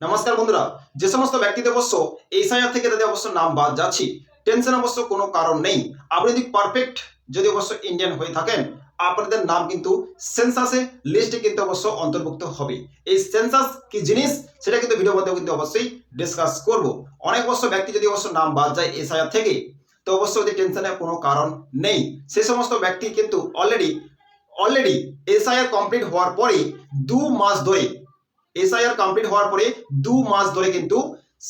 নমস্কার বন্ধুরা, যে সমস্ত ব্যক্তিদের অবশ্য এসআইআর থেকে তাদের অবশ্য নাম বাদ যাচ্ছি টেনশন অবশ্য কোনো কারণ নেই। আপনি যদি পারফেক্ট যদি অবশ্য ইন্ডিয়ান হয়ে থাকেন, আপনাদের নাম কিন্তু সেন্সাসে লিস্টে কিন্তু অবশ্য অন্তর্ভুক্ত হবে। এই সেন্সাস কি জিনিস, সেটা কিন্তু ভিডিও মধ্যে কিন্তু অবশ্যই ডিসকাস করব। অনেক অবশ্য ব্যক্তি যদি অবশ্য নাম বাদ যায় এসআইআর থেকে, তো অবশ্য ওদের টেনশনের কোনো কারণ নেই। সে সমস্ত ব্যক্তি কিন্তু অলরেডি অলরেডি এসআইআর কমপ্লিট হওয়ার পরে দু মাস ধরে এসআইআর কমপ্লিট হওয়ার পরে দু মাস ধরে কিন্তু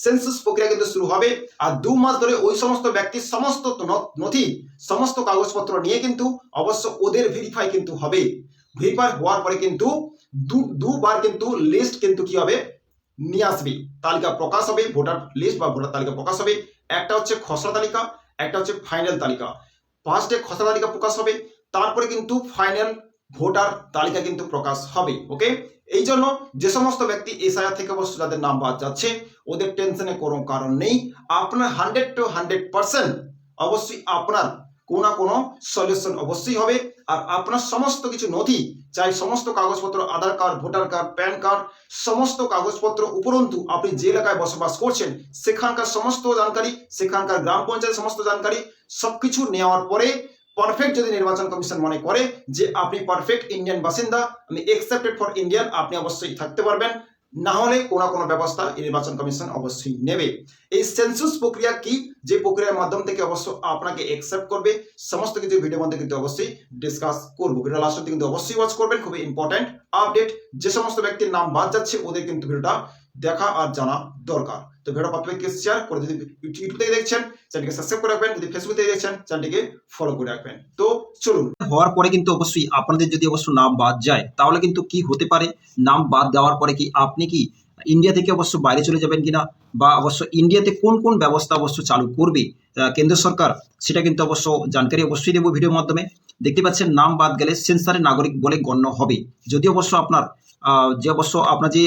সেন্সাস প্রক্রিয়া কিন্তু শুরু হবে। আর দু মাস ধরে ওই সমস্ত ব্যক্তির সমস্ত নথি সমস্ত কাগজপত্র নিয়ে কিন্তু অবশ্য ওদের ভেরিফাই কিন্তু হবে। ভেরিফাই হওয়ার পরে কিন্তু দুবার কিন্তু লিস্ট কিন্তু কি হবে? নিয়ে আসবে। তালিকা প্রকাশ হবে ভোটার লিস্ট বা ভোটার তালিকা প্রকাশ হবে। একটা হচ্ছে খসড়া তালিকা, একটা হচ্ছে ফাইনাল তালিকা। ফার্স্টে খসড়া তালিকা প্রকাশ হবে, তারপরে কিন্তু ফাইনাল ভোটার তালিকা কিন্তু প্রকাশ হবে ওকে এই জন্য যে সমস্ত ব্যক্তি এসআইআর থেকে অবশ্য যাদের নাম বাদ যাচ্ছে, ওদের টেনশনে কোনো কারণ নেই। আপনার হান্ড্রেড টু হান্ড্রেড পার্সেন্ট অবশ্যই আপনার কোনো না কোনো সলিউশন অবশ্যই হবে। আর আপনার সমস্ত কিছু নথি, চাই সমস্ত কাগজপত্র, Aadhaar card, voter card, PAN card, সমস্ত কাগজপত্র উপরন্তু আপনি যে এলাকায় বসবাস করছেন, সেখানকার সমস্ত জানকারি, সেখানকার গ্রাম পঞ্চায়েত সমস্ত জানকারি, সবকিছু নেওয়ার পরে পারফেক্ট যদি নির্বাচন কমিশন মনে করে যে আপনি পারফেক্ট ইন্ডিয়ান বাসিন্দা আমি একসেপ্টেড ফর ইন্ডিয়ান আপনি অবশ্যই থাকতে পারবেন। না হলে কোনো কোনো ব্যবস্থা নির্বাচন কমিশন অবশ্যই নেবে। এই সেন্সুস প্রক্রিয়া কি? যে প্রক্রিয়ার মাধ্যম থেকে অবশ্য আপনাকে একসেপ্ট করবে। সমস্ত কিছু ভিডিওর মধ্যে কিন্তু অবশ্যই ডিসকাস করব। ভিডিও লাস্ট কিন্তু অবশ্যই ওয়াচ করবেন। খুবই ইম্পর্টেন্ট আপডেট যে সমস্ত ব্যক্তির নাম বাদ যাচ্ছে, ওদের কিন্তু ভিডিওটা দেখা আর জানা দরকার। তো ভিডিও প্রত্যেককে শেয়ার করে যদি ইউটিউব থেকে দেখছেন চ্যানেলকে সাবস্ক্রাইব করে রাখবেন, যদি ফেসবুক থেকে দেখছেন চ্যানেলটিকে ফলো করে রাখবেন। তো চলুন। হওয়ার পরে কিন্তু অবশ্যই আপনাদের যদি অবশ্য নাম বাদ যায়, তাহলে কিন্তু কি হতে পারে? নাম বাদ দেওয়ার পরে কি আপনি কি ইন্ডিয়া থেকে অবশ্য বাইরে চলে যাবেন কিনা? বা অবশ্য ইন্ডিয়াতে কোন কোন ব্যবস্থা অবশ্য চালু করবে? কেন্দ্র সরকার, সেটা কিন্তু অবশ্য জানকারি অবশ্যই দেবো ভিডিওর মাধ্যমে। দেখতে পাচ্ছেন, নাম বাদ গেলে সেন্সারের নাগরিক বলে গণ্য হবে। যদি অবশ্য আপনার যে অবশ্য আপনার যে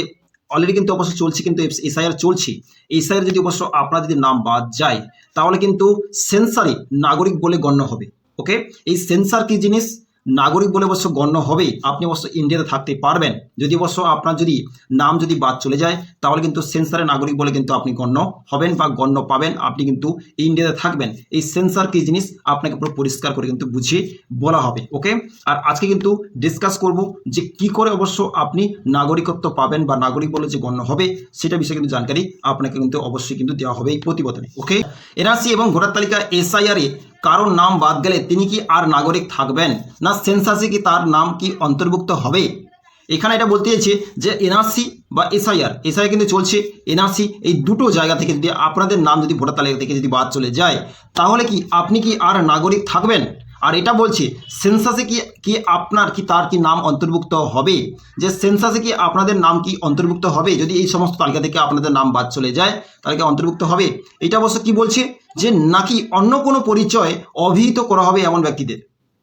অলরেডি কিন্তু অবশ্য চলছে কিন্তু এসআইআর চলছে। এসআইআর যদি অবশ্য আপনার যদি নাম বাদ যায়, তাহলে কিন্তু সেন্সারে নাগরিক বলে গণ্য হবে। ওকে এই সেন্সার কি জিনিস? নাগরিক বলে অবশ্য গণ্য হবে। আপনি অবশ্য ইন্ডিয়াতে থাকতে পারবেন। যদি অবশ্য আপনার যদি নাম যদি বাদ চলে যায়, তাহলে কিন্তু সেন্সারে নাগরিক বলে কিন্তু আপনি গণ্য হবেন বা গণ্য পাবেন। আপনি কিন্তু ইন্ডিয়াতে থাকবেন। এই সেন্সার কি জিনিস? আপনাকে পুরো পরিষ্কার করে কিন্তু বুঝিয়ে বলা হবে, ওকে? আর আজকে কিন্তু ডিসকাস করব যে কি করে অবশ্য আপনি নাগরিকত্ব পাবেন বা নাগরিক বলে যে গণ্য হবে, সেটা বিষয়ে কিন্তু জানকারি আপনাকে কিন্তু অবশ্যই কিন্তু দেওয়া হবে এই প্রতিবেদনে, ওকে? এনআরসি এবং ভোটার তালিকা এসআইআরে কারোর নাম বাদ গেলে তিনি কি আর নাগরিক থাকবেন? না সেন্সাসে কি তার নাম কি অন্তর্ভুক্ত হবে? এখানে এটা বলতে চাইছে যে এনআরসি বা এসআইআর এসআইআর কিন্তু চলছে। এনআরসি এই দুটো জায়গা থেকে যদি আপনাদের নাম যদি ভোটার তালিকা থেকে যদি বাদ চলে যায়, তাহলে কি আপনি কি আর নাগরিক থাকবেন? আর এটা বলছে সেন্সাসে কি কি আপনার, কি তার কি নাম অন্তর্ভুক্ত হবে? যে সেন্সাসে কি আপনাদের নাম কি অন্তর্ভুক্ত হবে? যদি এই সমস্ত তালিকা থেকে আপনাদের নাম বাদ চলে যায়, তাহলে কি অন্তর্ভুক্ত হবে? এটা অবশ্য কি বলছে? যে নাকি অন্য কোনো পরিচয় অভিহিত করা হবে এমন ব্যক্তিদের।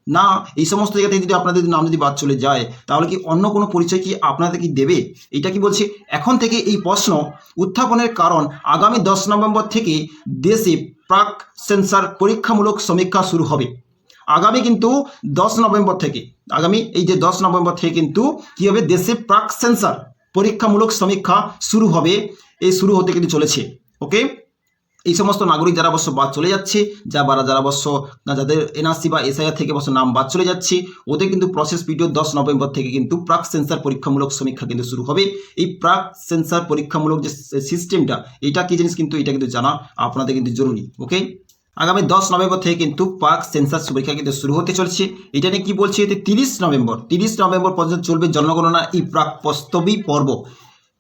না, এই সমস্ত জায়গা থেকে যদি আপনাদের নাম যদি বাদ চলে যায়, তাহলে কি অন্য কোনো পরিচয় কি আপনাদের কি দেবে? এটা কি বলছে? এখন থেকে এই প্রশ্ন উত্থাপনের কারণ আগামী দশ নভেম্বর থেকে দেশে প্রাক সেন্সার পরীক্ষামূলক সমীক্ষা শুরু হবে। আগামী কিন্তু দশ নভেম্বর থেকে, আগামী এই যে দশ নভেম্বর থেকে কিন্তু কি হবে? দেশে প্রাক সেন্সার পরীক্ষামূলক সমীক্ষা শুরু হবে। এই শুরু হতে কিন্তু চলেছে ওকে এই সমস্ত নাগরিক যারা অবশ্য বাদ চলে যাচ্ছে, যা বারা যারা অবশ্য যাদের এনআরসি বা এসআইআর থেকে অবশ্য নাম বাদ চলে যাচ্ছে, ওদের কিন্তু প্রসেস পিরিয়ড দশ নভেম্বর থেকে কিন্তু প্রাক সেন্সার পরীক্ষামূলক সমীক্ষা কিন্তু শুরু হবে। এই প্রাক সেন্সার পরীক্ষামূলক যে সিস্টেমটা এটা কি জিনিস কিন্তু, এটা কিন্তু জানা আপনাদের কিন্তু জরুরি ওকে আগামী দশ নভেম্বর থেকে কিন্তু পাক সেন্সাস পরীক্ষা কিন্তু শুরু হতে চলছে। এটা নিয়ে কি বলছে, এতে তিরিশ নভেম্বর তিরিশ নভেম্বর পর্যন্ত চলবে জনগণনা এই প্রাক প্রস্তবী পর্ব।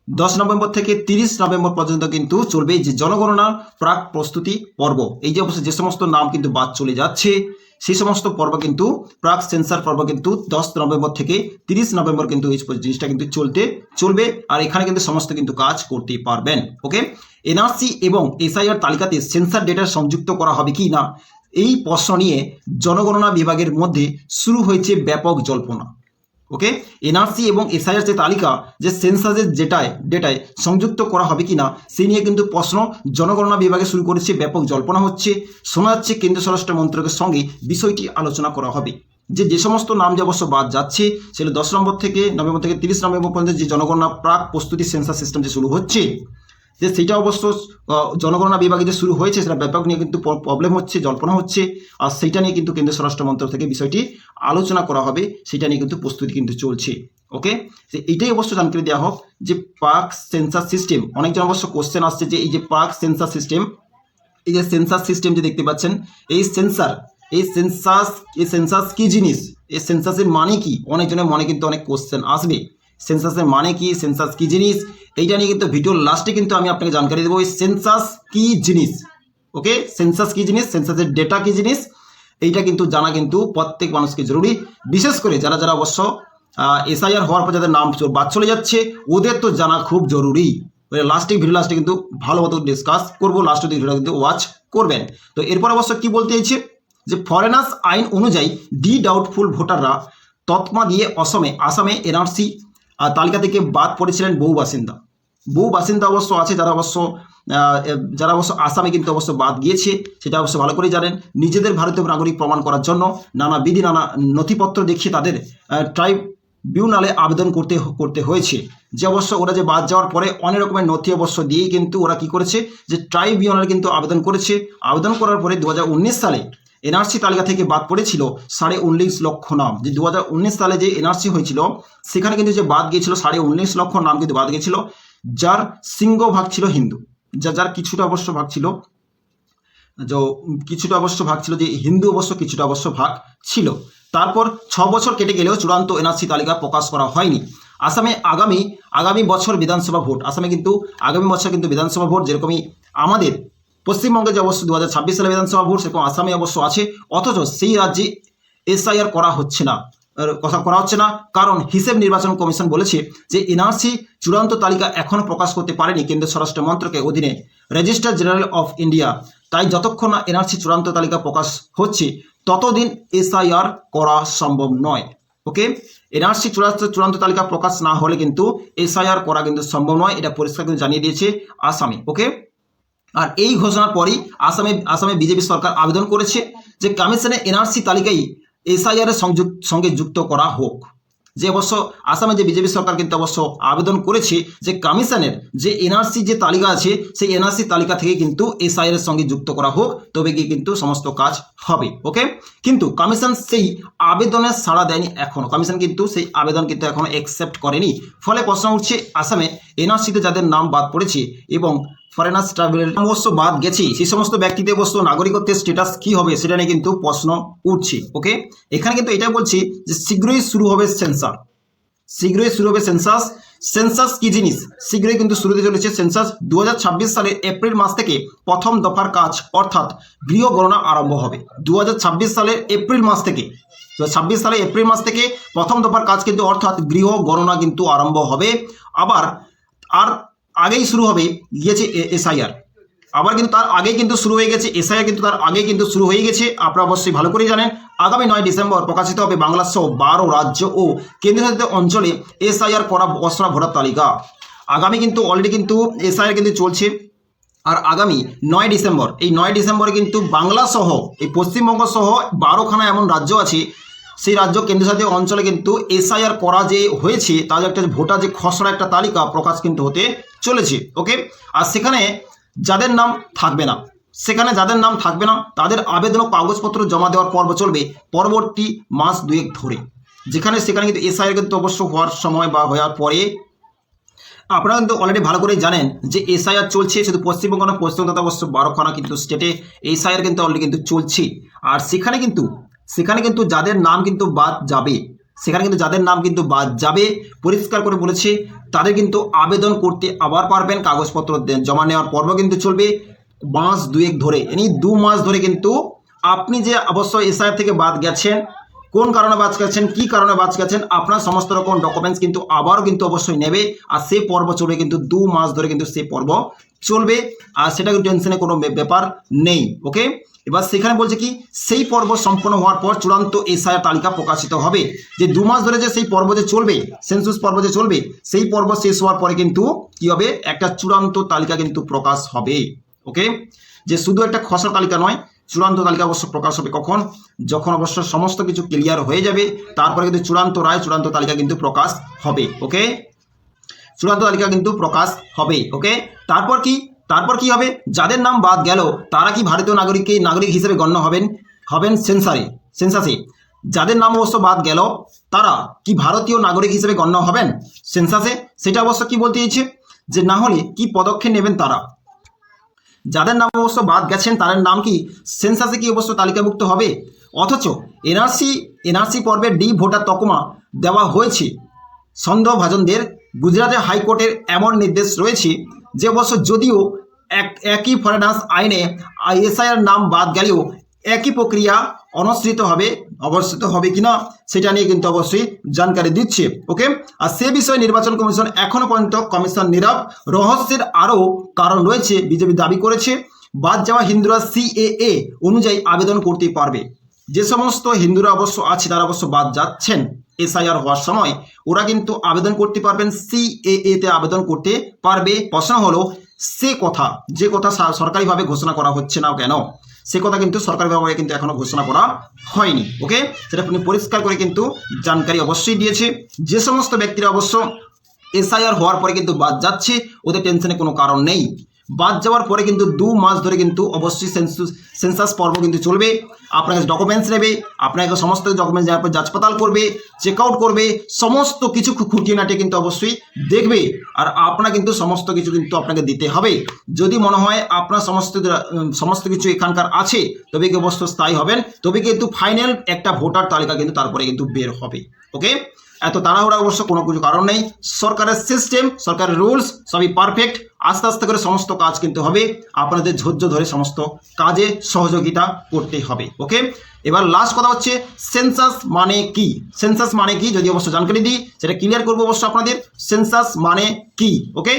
দশ নভেম্বর থেকে তিরিশ নভেম্বর পর্যন্ত কিন্তু চলবে এই যে জনগণনা প্রাক প্রস্তুতি পর্ব। এই যে অবশ্যই যে সমস্ত নাম কিন্তু বাদ চলে যাচ্ছে। সেই সমস্ত পর্ব কিন্তু প্রাক সেন্সার পর্ব কিন্তু দশ নভেম্বর থেকে তিরিশ নভেম্বর কিন্তু এই জিনিসটা কিন্তু চলতে চলবে। আর এখানে কিন্তু সমস্ত কিন্তু কাজ করতে পারবেন ওকে এনআরসি এবং এসআইআর তালিকাতে সেন্সার ডেটা সংযুক্ত করা হবে কি না? এই প্রশ্ন নিয়ে জনগণনা বিভাগের মধ্যে শুরু হয়েছে ব্যাপক জল্পনা। ওকে এনআরসি এবং এসআইআর যে তালিকা, যে সেন্সাসের যেটায় ডেটায় সংযুক্ত করা হবে কি না সে নিয়ে কিন্তু প্রশ্ন জনগণনা বিভাগে শুরু করেছে ব্যাপক জল্পনা হচ্ছে। শোনা যাচ্ছে কেন্দ্রীয় স্বরাষ্ট্র মন্ত্রকের সঙ্গে বিষয়টি আলোচনা করা হবে। যে যে সমস্ত নাম যে অবশ্য বাদ যাচ্ছে, সেগুলো দশ নম্বর থেকে নভেম্বর থেকে তিরিশ নভেম্বর পর্যন্ত যে জনগণনা প্রাক প্রস্তুতি সেন্সার সিস্টেম যে শুরু হচ্ছে যে সেটা অবশ্য জনগণনা বিভাগে যে শুরু হয়েছে, সেটা ব্যাপক নিয়ে কিন্তু প্রবলেম হচ্ছে, জল্পনা হচ্ছে। আর সেইটা নিয়ে কিন্তু কেন্দ্রীয় স্বরাষ্ট্র মন্ত্রক থেকে বিষয়টি আলোচনা করা হবে, সেটা নিয়ে কিন্তু প্রস্তুতি কিন্তু চলছে। ওকে যে এইটাই অবশ্য জানকারি দেওয়া হোক যে পার্ক সেন্সার সিস্টেম, অনেকজন অবশ্য কোশ্চেন আসছে যে এই যে পার্ক সেন্সার সিস্টেম, এই যে সেন্সার সিস্টেম যে দেখতে পাচ্ছেন, এই সেন্সার, এই সেন্সাস এই সেন্সাস কি জিনিস? এই সেন্সাসের মানে কি? অনেকজনের মনে কিন্তু অনেক কোশ্চেন আসবে। সেন্সাসের মানে কি, সেন্সাস কি জিনিস? এইটা নিয়ে কিন্তু ভিডিওর লাস্টে কিন্তু আমি আপনাকে জানকারি দেবো, এই সেন্সাস কি জিনিস? ওকে? সেন্সাস কি জিনিস? সেন্সাসের ডেটা কি জিনিস? এইটা কিন্তু জানা কিন্তু প্রত্যেক মানুষকে জরুরি। বিশেষ করে যারা যারা অবশ্য এসআইআর হওয়ার পর যাদের নাম বাদ চলে যাচ্ছে, ওদের তো জানা খুব জরুরি। লাস্টে, ভিডিও লাস্টে কিন্তু ভালো মতো ডিসকাস করব, লাস্টে ভিডিওটা কিন্তু ওয়াচ করবেন। তো এরপর অবশ্য কি বলতে চাইছে? যে ফরেনার্স আইন অনুযায়ী ডি ডাউটফুল ভোটাররা তৎমা দিয়ে অসমে, আসামে, এনআরসি তালিকা থেকে বাদ পড়েছিলেন বহু বাসিন্দা। বহু বাসিন্দা অবশ্য আছে, যারা অবশ্য যারা অবশ্য আসামে কিন্তু অবশ্য বাদ গিয়েছে, সেটা অবশ্য ভালো করে জানেন। নিজেদের ভারতীয় নাগরিক প্রমাণ করার জন্য নানা বিধি, নানা নথিপত্র দেখিয়ে তাদের ট্রাইবিউনালে আবেদন করতে করতে হয়েছে। যে অবশ্য ওরা যে বাদ যাওয়ার পরে অনেক রকমের নথি অবশ্য দিয়েই কিন্তু ওরা কি করেছে, যে ট্রাইবিউনালে কিন্তু আবেদন করেছে। আবেদন করার পরে দু হাজার উনিশ সালে এনআরসি তালিকা থেকে বাদ পড়েছিল সাড়ে উনিশ লক্ষ নাম। যে দু হাজার উনিশ সালে যে এনআরসি হয়েছিল, সেখানে কিন্তু যে বাদ গিয়েছিল সাড়ে উনিশ লক্ষ নাম কিন্তু বাদ গিয়েছিল, যার সিংহভাগ ছিল হিন্দু। যা যার কিছুটা অবশ্য ভাগ ছিল, যে কিছুটা অবশ্য ভাগ ছিল, যে হিন্দু অবশ্য কিছুটা অবশ্য ভাগ ছিল। তারপর ছ বছর কেটে গেলেও চূড়ান্ত এনআরসি তালিকা প্রকাশ করা হয়নি। আসামে আগামী আগামী বছর বিধানসভা ভোট। আসামে কিন্তু আগামী বছর কিন্তু বিধানসভা ভোট যেরকমই আমাদের পশ্চিমবঙ্গে যে অবশ্য দু হাজার ছাব্বিশ সালে বিধানসভা ভোট, সেরকম আসামে অবশ্য আছে। অথচ সেই রাজ্যে এসআইআর করা হচ্ছে না। কথা করা হচ্ছে না। কারণ হিসেব নির্বাচন কমিশন বলেছে যে এনআরসি চূড়ান্ত তালিকা এখনও প্রকাশ করতে পারেনি কেন্দ্রীয় স্বরাষ্ট্র মন্ত্রকের অধীনে রেজিস্টার জেনারেল অফ ইন্ডিয়া। তাই যতক্ষণ না এনআরসি চূড়ান্ত তালিকা প্রকাশ হচ্ছে, ততদিন এসআইআর করা সম্ভব নয়। ওকে? এনআরসি চূড়ান্ত চূড়ান্ত তালিকা প্রকাশ না হলে কিন্তু এসআইআর করা কিন্তু সম্ভব নয়। এটা পরিষ্কার কিন্তু জানিয়ে দিয়েছে আসামি। ওকে? আর এই ঘোষণার পরই আসামে আসামে বিজেপি সরকার আবেদন করেছে যে কমিশনে এনআরসি তালিকায় এসআইআর এর সঙ্গে যুক্ত করা হোক। যে অবশ্য আসামে যে বিজেপি সরকার কিন্তু অবশ্য আবেদন করেছে যে কমিশনের যে এনআরসি যে তালিকা আছে, সেই এনআরসি তালিকা থেকে কিন্তু এসআইআর এর সঙ্গে যুক্ত করা হোক, তবে গিয়ে কিন্তু সমস্ত কাজ হবে ওকে কিন্তু কমিশন সেই আবেদনের সাড়া দেয়নি এখনও। কমিশন কিন্তু সেই আবেদন কিন্তু এখনও অ্যাকসেপ্ট করেনি। ফলে প্রশ্ন উঠছে, আসামে এনআরসিতে যাদের নাম বাদ পড়েছে এবং ফরেনার্স ট্রাভেলের অবশ্য বাদ গেছি। সেই সমস্ত ব্যক্তিদের অবশ্য নাগরিকত্বের স্ট্যাটাস কি হবে সেটা নিয়ে কিন্তু প্রশ্ন উঠছে ওকে এখানে কিন্তু এটা বলছি যে শীঘ্রই শুরু হবে সেন্সার শীঘ্রই শুরু হবে সেন্সাস সেন্সাস কি জিনিস? শীঘ্রই কিন্তু শুরু হতে চলেছে সেন্সাস দু সালের এপ্রিল মাস থেকে প্রথম দফার কাজ, অর্থাৎ গৃহ গণনা আরম্ভ হবে। দু হাজার ছাব্বিশ সালের এপ্রিল মাস থেকে দু ছাব্বিশ সালে এপ্রিল মাস থেকে প্রথম দফার কাজ কিন্তু, অর্থাৎ গৃহ গণনা কিন্তু আরম্ভ হবে। আবার, আর আগেই শুরু হবে, গিয়েছে এসআইআর। আবার কিন্তু তার আগেই কিন্তু শুরু হয়ে গেছে, এসআইআর কিন্তু তার আগেই কিন্তু শুরু হয়ে গেছে, আপনারা অবশ্যই ভালো করেই জানেন। আগামী নয় ডিসেম্বর প্রকাশিত হবে বাংলা সহ বারো রাজ্য ও কেন্দ্রশাসিত অঞ্চলে এসআইআর করা অসরা ভোটার তালিকা। আগামী কিন্তু অলরেডি কিন্তু এসআইআর কিন্তু চলছে। আর আগামী নয় ডিসেম্বর, এই নয় ডিসেম্বরে কিন্তু বাংলা সহ, এই পশ্চিমবঙ্গ সহ বারোখানা এমন রাজ্য আছে, সেই রাজ্য কেন্দ্রশাসিত অঞ্চলে কিন্তু এসআইআর করা যে হয়েছে, তার একটা ভোটার যে খসড়া একটা তালিকা প্রকাশ কিন্তু হতে চলেছে ওকে আর সেখানে যাদের নাম থাকবে না, সেখানে যাদের নাম থাকবে না, তাদের আবেদন ও কাগজপত্র জমা দেওয়ার পর্ব চলবে পরবর্তী মাস দুয়েক ধরে। যেখানে সেখানে কিন্তু এসআইআর কিন্তু অবশ্য হওয়ার সময় বা হওয়ার পরে আপনারা কিন্তু অলরেডি ভালো করে জানেন যে এসআইআর চলছে, শুধু পশ্চিমবঙ্গ না পশ্চিমবঙ্গ তথা অবশ্য বারোখানা কিন্তু স্টেটে এসআইআর কিন্তু অলরেডি কিন্তু চলছে। আর সেখানে কিন্তু সেখানে কিন্তু যাদের নাম কিন্তু বাদ যাবে সেখানে কিন্তু যাদের নাম কিন্তু বাদ যাবে, পরিষ্কার করে বলেছে, তাদের কিন্তু আবেদন করতে আবার পারবেন, কাগজপত্র জমা নেওয়ার পর্ব কিন্তু চলবে মাস দুয়েক ধরে। এনি দু মাস ধরে কিন্তু আপনি যে অবশ্যই এসআই থেকে বাদ গেছেন কোন কারণে বাদ গেছেন, কি কারণে বাদ গেছেন, আপনার সমস্ত রকম ডকুমেন্টস কিন্তু আবারও কিন্তু অবশ্যই নেবে। আর সেই পর্ব চলবে কিন্তু দু মাস ধরে কিন্তু সেই পর্ব চলবে। আর সেটা কিন্তু টেনশনে কোনো ব্যাপার নেই ওকে এবার সেখানে বলছে কি, সেই পর্ব সম্পন্ন হওয়ার পর চূড়ান্ত এসআইআর তালিকা প্রকাশিত হবে। যে দু মাস ধরে যে সেই পর্ব যে চলবে সেন্সুস পর্ব যে চলবে, সেই পর্ব শেষ হওয়ার পরে কিন্তু কি হবে? একটা চূড়ান্ত তালিকা কিন্তু প্রকাশ হবে ওকে যে শুধু একটা খসড়া তালিকা নয় চূড়ান্ত তালিকা অবশ্য প্রকাশ হবে কখন? যখন অবশ্য সমস্ত কিছু ক্লিয়ার হয়ে যাবে, তারপরে কিন্তু চূড়ান্ত রায়, চূড়ান্ত তালিকা কিন্তু প্রকাশ হবে ওকে চূড়ান্ত তালিকা কিন্তু প্রকাশ হবে ওকে তারপর কি? তারপর কি হবে? যাদের নাম বাদ গেল, তারা কি ভারতীয় নাগরিককে, নাগরিক হিসেবে গণ্য হবেন? হবেন সেন্সারে সেন্সাসে যাদের নাম অবশ্য বাদ গেল, তারা কি ভারতীয় নাগরিক হিসেবে গণ্য হবেন? সেন্সাসে সেটা অবশ্য কি বলতে চাইছে? যে না হলে কি পদক্ষেপ নেবেন তারা? যাদের নাম অবশ্য বাদ গেছেন, তাদের নাম কি সেন্সাসে কি অবশ্য তালিকাভুক্ত হবে? অথচ এনআরসি এনআরসি পর্বের ডি ভোটার তকমা দেওয়া হয়েছে। সন্দেহভাজনদের গুজরাটের হাইকোর্টের এমন নির্দেশ রয়েছে যে অবশ্য যদিও এক, একই ফরেনার্স আইনে এসআইআর নাম বাদ গেলেও একই প্রক্রিয়া অনুসৃত হবে অবস্থিত হবে কিনা সেটা নিয়ে কিন্তু অবশ্যই জানকারি দিচ্ছে ওকে আর সে বিষয়ে নির্বাচন কমিশন এখনও পর্যন্ত কমিশন নীরব। রহস্যের আরও কারণ রয়েছে, বিজেপি দাবি করেছে। বাদ যাওয়া হিন্দুরা সিএএ অনুযায়ী আবেদন করতে পারবে। যে সমস্ত হিন্দুরা অবশ্য আছে, তারা অবশ্য বাদ যাচ্ছেন এসআইআর হওয়ার সময়, ওরা কিন্তু আবেদন করতে পারবেন সিএএ তে আবেদন করতে পারবে। প্রশ্ন হলো, সে কথা, যে কথা সরকারিভাবে ঘোষণা করা হচ্ছে না কেন? সে কথা কিন্তু সরকারিভাবে কিন্তু এখনও ঘোষণা করা হয়নি, ওকে? সেটা আপনি পরিষ্কার করে কিন্তু জানকারি অবশ্যই দিয়েছে। যে সমস্ত ব্যক্তিরা অবশ্য এসআইআর হওয়ার পরে কিন্তু বাদ যাচ্ছে, ওদের টেনশনে কোনো কারণ নেই। বাদ যাওয়ার পরে কিন্তু দু মাস ধরে কিন্তু অবশ্যই সেন্সুস সেন্সাস পর্ব কিন্তু চলবে। আপনার কাছে ডকুমেন্টস নেবে আপনাকে সমস্ত ডকুমেন্টস যাওয়ার পর যাচপাতাল করবে চেক আউট করবে, সমস্ত কিছু খুঁটিনাটি কিন্তু অবশ্যই দেখবে। আর আপনার কিন্তু সমস্ত কিছু কিন্তু আপনাকে দিতে হবে। যদি মনে হয় আপনার সমস্ত সমস্ত কিছু এখানকার আছে, তবে কি অবশ্য স্থায়ী হবেন? তবে কিন্তু ফাইনাল একটা ভোটার তালিকা কিন্তু তারপরে কিন্তু বের হবে। ওকে এত তাড়াহুড়া অবশ্য কোনো কিছু কারণ নেই। সরকারের সিস্টেম সরকারের রুলস সবই পারফেক্ট আস্তে আস্তে করে সমস্ত কাজ কিন্তু হবে। আপনাদের ধৈর্য ধরে সমস্ত কাজে সহযোগিতা করতে হবে, ওকে? এবার লাস্ট কথা হচ্ছে সেন্সাস মানে কি? সেন্সাস মানে কি? যদি অবশ্য জানকারি দিই, সেটা ক্লিয়ার করব অবশ্য আপনাদের। সেন্সাস মানে কি, ওকে?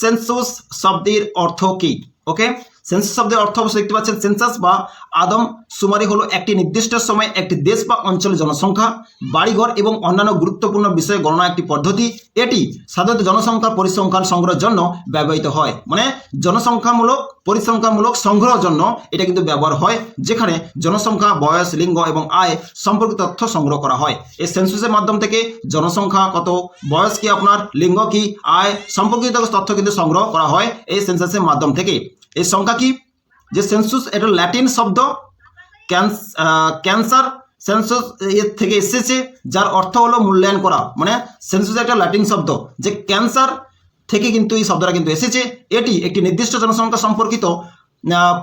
সেন্সাস শব্দের অর্থ কি, ওকে? সেন্সাস শব্দের অর্থ অবশ্য দেখতে পাচ্ছেন সেন্সাস বা আদম সুমারি হলো একটি নির্দিষ্ট সময় একটি দেশ বা অঞ্চলের জনসংখ্যা, বাড়িঘর এবং অন্যান্য গুরুত্বপূর্ণ বিষয়ে গণনা একটি পদ্ধতি। এটি সাধারণত জনসংখ্যা পরিসংখ্যান সংগ্রহের জন্য ব্যবহৃত হয়। মানে জনসংখ্যামূলক, পরিসংখ্যামূলক সংগ্রহের জন্য এটা কিন্তু ব্যবহার হয়, যেখানে জনসংখ্যা, বয়স, লিঙ্গ এবং আয় সম্পর্কিত তথ্য সংগ্রহ করা হয়। এই সেন্সুসের মাধ্যম থেকে জনসংখ্যা কত, বয়স কি আপনার, লিঙ্গ কি, আয় সম্পর্কিত তথ্য কিন্তু সংগ্রহ করা হয় এই সেন্সাসের মাধ্যম থেকে। এই সংখ্যা কি? যে সেন্সুস এটা ল্যাটিন শব্দ। ক্যান্স- ক্যান্সার সেন্সাস এর থেকে এসেছে, যার অর্থ হলো মূল্যায়ন করা। মানে সেন্সাস একটা ল্যাটিন শব্দ। যে ক্যান্সার থেকে কিন্তু এই শব্দটা কিন্তু এসেছে। এটি একটি নির্দিষ্ট জনসংখ্যা সম্পর্কিত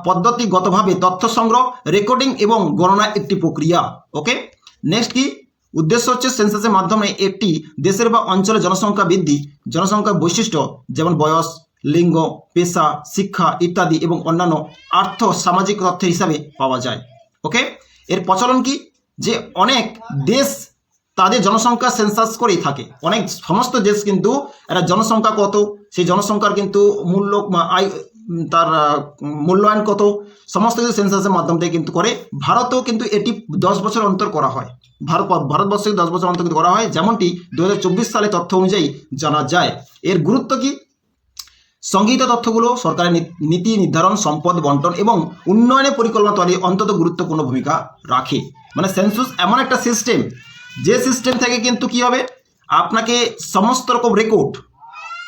পদ্ধতিগতভাবে তথ্য সংগ্রহ রেকর্ডিং এবং গণনা একটি প্রক্রিয়া। ওকে নেক্সট কি? উদ্দেশ্য হচ্ছে সেন্সাসের মাধ্যমে একটি দেশের বা অঞ্চলের জনসংখ্যা বৃদ্ধি, জনসংখ্যার বৈশিষ্ট্য, যেমন বয়স লিঙ্গ, পেশা, শিক্ষা ইত্যাদি এবং অন্যান্য আর্থ সামাজিক তথ্য হিসাবে পাওয়া যায়। ওকে এর প্রচলন কি? যে অনেক দেশ তাদের জনসংখ্যা সেন্সাস করেই থাকে। অনেক সমস্ত দেশ কিন্তু এরা জনসংখ্যা কত? সেই জনসংখ্যার কিন্তু মূল্য আয় তার মূল্যায়ন কত? সমস্ত কিছু সেন্সাসের মাধ্যম থেকে কিন্তু করে। ভারতেও কিন্তু এটি দশ বছর অন্তর করা হয়। ভারত, ভারতবর্ষে দশ বছর অন্তর করা হয়। যেমনটি দু হাজার চব্বিশ সালে তথ্য অনুযায়ী জানা যায়। এর গুরুত্ব কি? সংগৃহীত তথ্যগুলো সরকারের নীতি নির্ধারণ, সম্পদ বন্টন এবং উন্নয়নের পরিকল্পনা তৈরি অন্তত গুরুত্বপূর্ণ ভূমিকা রাখে। মানে সেন্সুস এমন একটা সিস্টেম যে সিস্টেম থেকে কিন্তু কি হবে? আপনাকে সমস্ত রকম রেকর্ড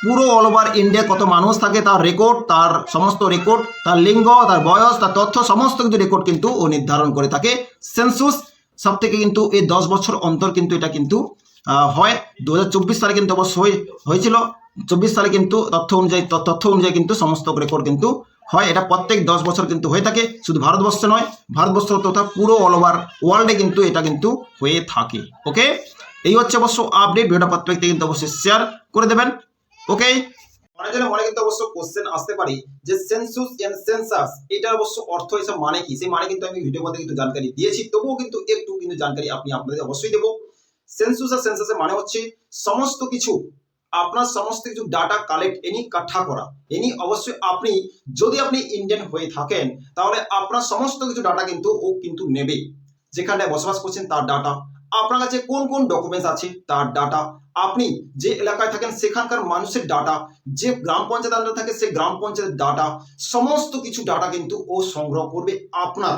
পুরো অল ওভার ইন্ডিয়া কত মানুষ থাকে, তার রেকর্ড তার সমস্ত রেকর্ড তার লিঙ্গ, তার বয়স, তার তথ্য, সমস্ত কিছু রেকর্ড কিন্তু ও নির্ধারণ করে থাকে। সেন্সুস সব থেকে কিন্তু এই দশ বছর অন্তর কিন্তু এটা কিন্তু হয়। দু হাজার চব্বিশ সালে কিন্তু অবশ্যই হয়েছিল। চব্বিশ সালে কিন্তু তথ্য অনুযায়ী তথ্য অনুযায়ী কিন্তু সমস্ত রেকর্ড কিন্তু হয়। এটা প্রত্যেক দশ বছর কিন্তু হয়ে থাকে। শুধু ভারতবর্ষে নয় ভারতবর্ষ তথা পুরো অল ওভার ওয়ার্ল্ডে কিন্তু এটা কিন্তু হয়ে থাকে। ওকে এই হচ্ছে অবশ্য আপডেট ভিডিওটা প্রত্যেককে কিন্তু অবশ্যই শেয়ার করে দেবেন। ওকে অনেকজনের মনে কিন্তু অবশ্য কোশ্চেন আসতে পারে যে সেন্সুস এন্ড সেন্সাস এটার অবশ্য অর্থ হিসাব মানে কি? সেই মানে কিন্তু আমি ভিডিওর মধ্যে কিন্তু জানকারি দিয়েছি। তবুও কিন্তু একটু কিন্তু জানকারি আপনি আপনাদের অবশ্যই দেবো। সেন্সুস আর সেন্সাসের মানে হচ্ছে সমস্ত কিছু আপনার সমস্ত কিছু ডাটা কালেক্ট এনি কাঠা করা। এনি অবশ্যই আপনি, যদি আপনি ইন্ডিয়ান হয়ে থাকেন, তাহলে আপনার সমস্ত কিছু ডাটা কিন্তু ও কিন্তু নেবে। যেখানে বসবাস করছেন তার ডাটা আপনার কাছে কোন কোন ডকুমেন্টস আছে তার ডাটা আপনি যে এলাকায় থাকেন, সেখানকার মানুষের ডাটা যে গ্রাম পঞ্চায়েত আন্ডার থাকে, সে গ্রাম পঞ্চায়েতের ডাটা সমস্ত কিছু ডাটা কিন্তু ও সংগ্রহ করবে আপনার।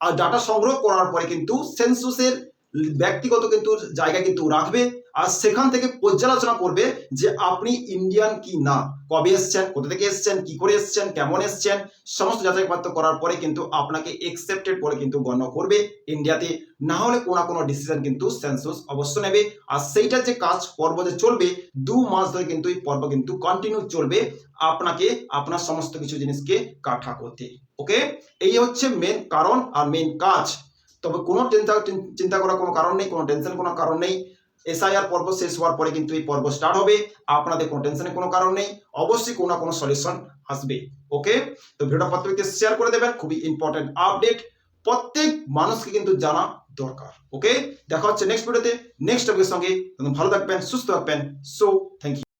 আর ডাটা সংগ্রহ করার পরে কিন্তু সেন্সুসের ব্যক্তিগত কিন্তু জায়গা কিন্তু রাখবে আর সেখান থেকে পর্যালোচনা করবে যে আপনি ইন্ডিয়ান কি না, কবে এসছেন, কোথা থেকে এসছেন, কি করে এসছেন, কেমন এসছেন, সমস্ত যাচাইপত্র করার পরে কিন্তু আপনাকে একসেপ্টেড বলে কিন্তু গণ্য করবে ইন্ডিয়াতে না হলে কোনো কোনো ডিসিশন কিন্তু সেন্সুস অবশ্য নেবে। আর সেইটার যে কাজ পর্ব যে চলবে, দু মাস ধরে কিন্তু এই পর্ব কিন্তু কন্টিনিউ চলবে আপনাকে, আপনার সমস্ত কিছু জিনিসকে কাঠা করতে। ওকে এই হচ্ছে মেন কারণ আর মেন কাজ। তবে কোনো চিন্তা চিন্তা করার কোনো কারণ নেই, কোনো টেনশন কোনো কারণ নেই। এসআইআর পর্ব শেষ হওয়ার পরে কিন্তু এই পর্ব স্টার্ট হবে। আপনাদের কোনো টেনশনের কোনো কারণ নেই। অবশ্যই কোনো না কোনো সলিউশন আসবে। ওকে তো ভিডিওটা প্রত্যেককে শেয়ার করে দেবেন। খুবই ইম্পর্টেন্ট আপডেট প্রত্যেক মানুষকে কিন্তু জানা দরকার। ওকে দেখা হচ্ছে নেক্সট ভিডিওতে নেক্সট টপিকের সঙ্গে। ভালো থাকবেন, সুস্থ থাকবেন। So thank you